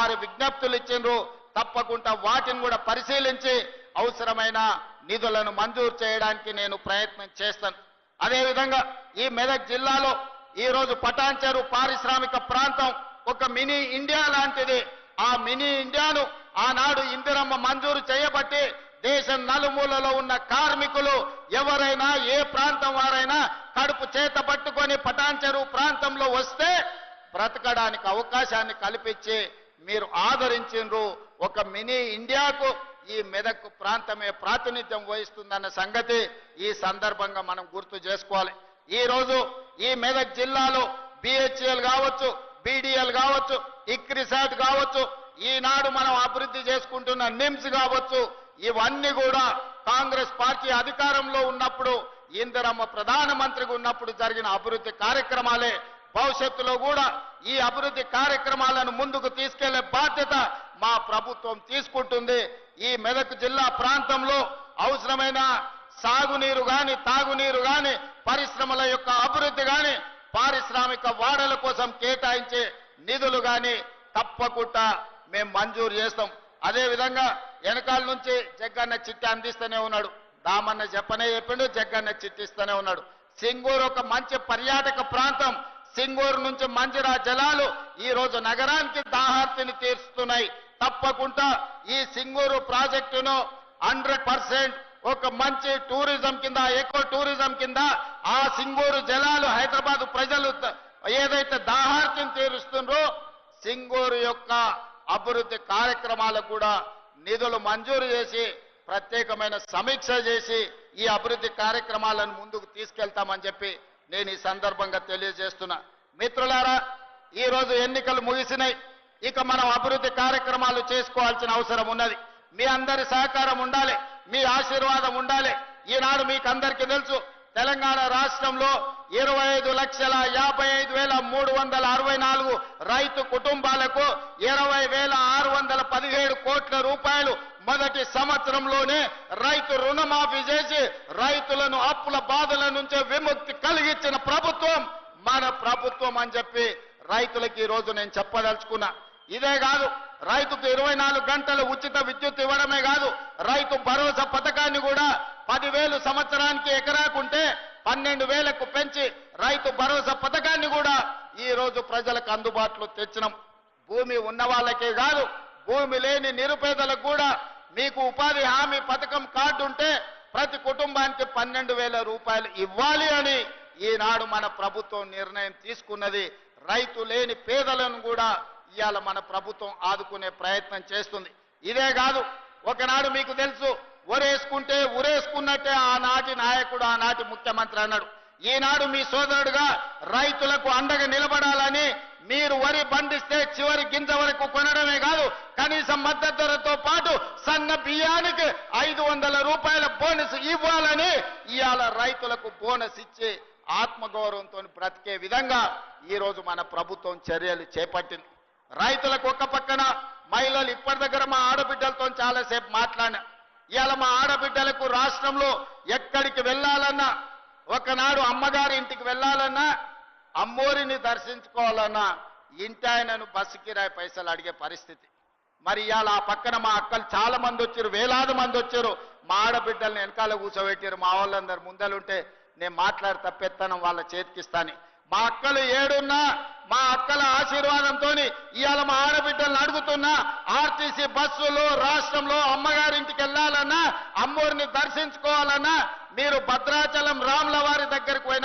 వారు విజ్ఞప్తులు ఇచ్చిండ్రు తప్పకుండా వాటిని కూడా పరిశీలించి అవసరమైన నిధులను మంజూరు చేయడానికి నేను ప్రయత్నం చేస్తాను. అదేవిధంగా ఈ మెదక్ జిల్లాలో ఈ రోజు పటాన్చెరు పారిశ్రామిక ప్రాంతం ఒక మినీ ఇండియా లాంటిది. ఆ మినీ ఇండియాను ఆనాడు ఇందిరమ్మ మంజూరు చేయబట్టి దేశం నలుమూలలో ఉన్న కార్మికులు ఎవరైనా ఏ ప్రాంతం వారైనా కడుపు చేత పట్టుకొని పటాన్చెరు ప్రాంతంలో వస్తే బ్రతకడానికి అవకాశాన్ని కల్పించి మీరు ఆదరించిండ్రు. ఒక మినీ ఇండియాకు ఈ మెదక్ ప్రాంతమే ప్రాతినిధ్యం వహిస్తుందన్న సంగతి ఈ సందర్భంగా మనం గుర్తు చేసుకోవాలి. ఈ రోజు ఈ మెదక్ జిల్లాలో బిహెచ్ఎల్ కావచ్చు బీడీఎల్ కావచ్చు ఇక్రిసాట్ కావచ్చు ఈనాడు మనం అభివృద్ధి చేసుకుంటున్న నిమ్స్ కావచ్చు ఇవన్నీ కూడా కాంగ్రెస్ పార్టీ అధికారంలో ఉన్నప్పుడు ఇందిరమ్మ ప్రధానమంత్రిగా ఉన్నప్పుడు జరిగిన అభివృద్ధి కార్యక్రమాలే భవిష్యత్తులో కూడా ఈ అభివృద్ధి కార్యక్రమాలను ముందుకు తీసుకెళ్ళే బాధ్యత మా ప్రభుత్వం తీసుకుంటుంది. ఈ మెదక్ జిల్లా ప్రాంతంలో అవసరమైన సాగునీరు గాని తాగునీరు గాని పరిశ్రమల యొక్క అభివృద్ధి గాని పారిశ్రామిక వాడల కోసం కేటాయించే నిధులు గాని తప్పకుండా మేము మంజూరు చేస్తాం. అదేవిధంగా వెనకాల నుంచి జగ్గన్న చిట్టి అందిస్తూనే ఉన్నాడు. దామన్న చెప్పనే చెప్పిండు జగ్గన్న చిట్టిస్తూనే ఉన్నాడు. సింగూరు ఒక మంచి పర్యాటక ప్రాంతం. సింగూరు నుంచి మంజిరా జలాలు ఈ రోజు నగరానికి దాహార్తిని తీరుస్తున్నాయి. తప్పకుండా ఈ సింగూరు ప్రాజెక్టును హండ్రెడ్ పర్సెంట్ ఒక మంచి టూరిజం కింద ఎక్కువ టూరిజం కింద ఆ సింగూరు జలాలు హైదరాబాద్ ప్రజలు ఏదైతే దాహార్తిని తీరుస్తుండ్రో సింగూరు యొక్క అభివృద్ధి కార్యక్రమాలకు కూడా నిధులు మంజూరు చేసి ప్రత్యేకమైన సమీక్ష చేసి ఈ అభివృద్ధి కార్యక్రమాలను ముందుకు తీసుకెళ్తామని చెప్పి నేను ఈ సందర్భంగా తెలియజేస్తున్నా. మిత్రులారా ఈ రోజు ఎన్నికలు ముగిసినాయి. ఇక మనం అభివృద్ధి కార్యక్రమాలు చేసుకోవాల్సిన అవసరం ఉన్నది. మీ అందరి సహకారం ఉండాలి. మీ ఆశీర్వాదం ఉండాలి. ఈనాడు మీకు అందరికీ తెలుసు తెలంగాణ రాష్ట్రంలో ఇరవై ఐదు లక్షల యాభై ఐదు వేల మూడు వందల అరవై నాలుగు రైతు కుటుంబాలకు ఇరవై వేల ఆరు వందల పదిహేడు కోట్ల రూపాయలు మొదటి సంవత్సరంలోనే రైతు రుణమాఫీ చేసి రైతులను అప్పుల బాధల నుంచే విముక్తి కలిగించిన ప్రభుత్వం మన ప్రభుత్వం అని చెప్పి రైతులకు ఈ రోజు నేను చెప్పదలుచుకున్నా. ఇదే కాదు రైతుకు ఇరవై నాలుగు గంటలు ఉచిత విద్యుత్ ఇవ్వడమే కాదు రైతు భరోసా పథకాన్ని కూడా పదివేలు సంవత్సరానికి ఎకరాకుంటే పన్నెండు వేలకు పెంచి రైతు భరోసా పథకాన్ని కూడా ఈ రోజు ప్రజలకు అందుబాటులో తెచ్చినాం. భూమి ఉన్న వాళ్ళకే కాదు భూమి లేని నిరుపేదలకు కూడా మీకు ఉపాధి హామీ పథకం కార్డు ఉంటే ప్రతి కుటుంబానికి పన్నెండు వేల రూపాయలు ఇవ్వాలి అని ఈనాడు మన ప్రభుత్వం నిర్ణయం తీసుకున్నది. రైతు లేని పేదలను కూడా ఇవాళ మన ప్రభుత్వం ఆదుకునే ప్రయత్నం చేస్తుంది. ఇదే కాదు ఒకనాడు మీకు తెలుసు ఒరేసుకుంటే ఉరేసుకున్నట్టే ఆనాటి నాయకుడు ఆనాటి ముఖ్యమంత్రి అన్నాడు. ఈనాడు మీ సోదరుడుగా రైతులకు అండగా నిలబడాలని మీరు వరి పండిస్తే చివరి గింజ వరకు కొనడమే కాదు కనీసం మద్దతు ధరతో పాటు సన్న బియ్యానికి ఐదు వందల రూపాయల బోనస్ ఇవ్వాలని ఇవాళ రైతులకు బోనస్ ఇచ్చి ఆత్మగౌరవంతో బ్రతికే విధంగా ఈ రోజు మన ప్రభుత్వం చర్యలు చేపట్టింది. రైతులకు ఒక పక్కన మహిళలు ఇప్పటి దగ్గర మా ఆడబిడ్డలతో చాలాసేపు మాట్లాడిన మా ఆడబిడ్డలకు రాష్ట్రంలో ఎక్కడికి వెళ్ళాలన్నా ఒకనాడు అమ్మగారి ఇంటికి వెళ్ళాలన్నా అమ్మోరిని దర్శించుకోవాలన్నా ఇంటి ఆయనను బస్సు కిరాయి పైసలు అడిగే పరిస్థితి. మరి ఇవాళ ఆ పక్కన మా అక్కలు చాలా మంది వచ్చారు వేలాది మంది వచ్చారు. మా ఆడబిడ్డల్ని వెనకాల కూర్చోబెట్టారు. మా వాళ్ళందరు ముందలుంటే నేను మాట్లాడి తప్పెత్తనం వాళ్ళ చేతికిస్తాను. మా అక్కలు ఏడున్నా మా అక్కల ఆశీర్వాదంతో ఇవాళ మా ఆడబిడ్డలను అడుగుతున్నా ఆర్టీసీ బస్సులు రాష్ట్రంలో అమ్మగారింటికి వెళ్ళాలన్నా అమ్మోరిని దర్శించుకోవాలన్నా మీరు భద్రాచలం రాముల వారి దగ్గరికి పోయినా